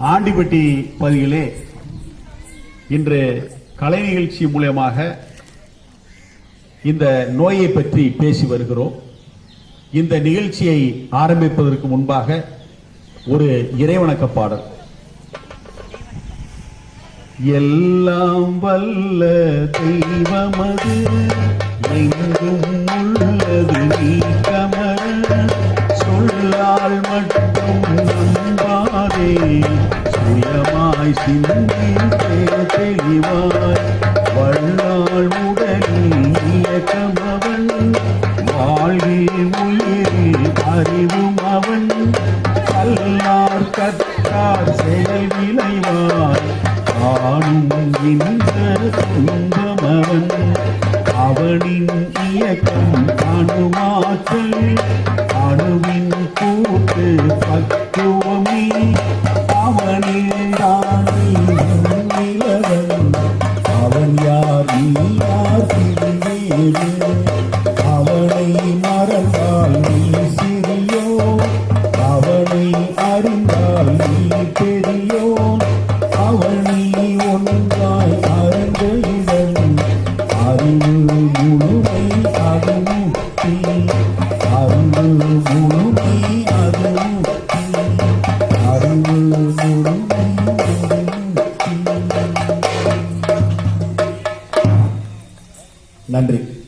ஆண்டிப்பட்டி பகுதியிலே இன்று கலை நிகழ்ச்சி மூலயமாக இந்த நோயை பற்றி பேசி வருகிறோம். இந்த நிகழ்ச்சியை ஆரம்பிப்பதற்கு முன்பாக ஒரு இறைவணக்க பாடல் எல்லாம் வல்ல தெய்வமது எங்கும் உள்ளது நீ கமர சொல்லால் மட்டும் சுயமாய் சிந்தித்தே தெளிவாய் வள்ளாள் உடலில் இயக்கமவன் வாழ்வில் உயிரில் அறிவும் அவன் கல்லார் கற்றார் செயல் விளைவாய் ஆணும் இந்த துன்பமவன் அவனின் இயக்கம் அணுமாற்றல் அணுவின் கூட்டு பக்க அவன் யார் சிறியேறு அவனை மறந்தால் நீ சிறியோ அவனை அறிந்தால் நீ பெரியோ அவனை ஒன்றாய் அறிந்திடம் அறிவு முழுமை அது முக்தி அறிவு முழுமை அது முக்தி அறிவு முழுமை நன்றி.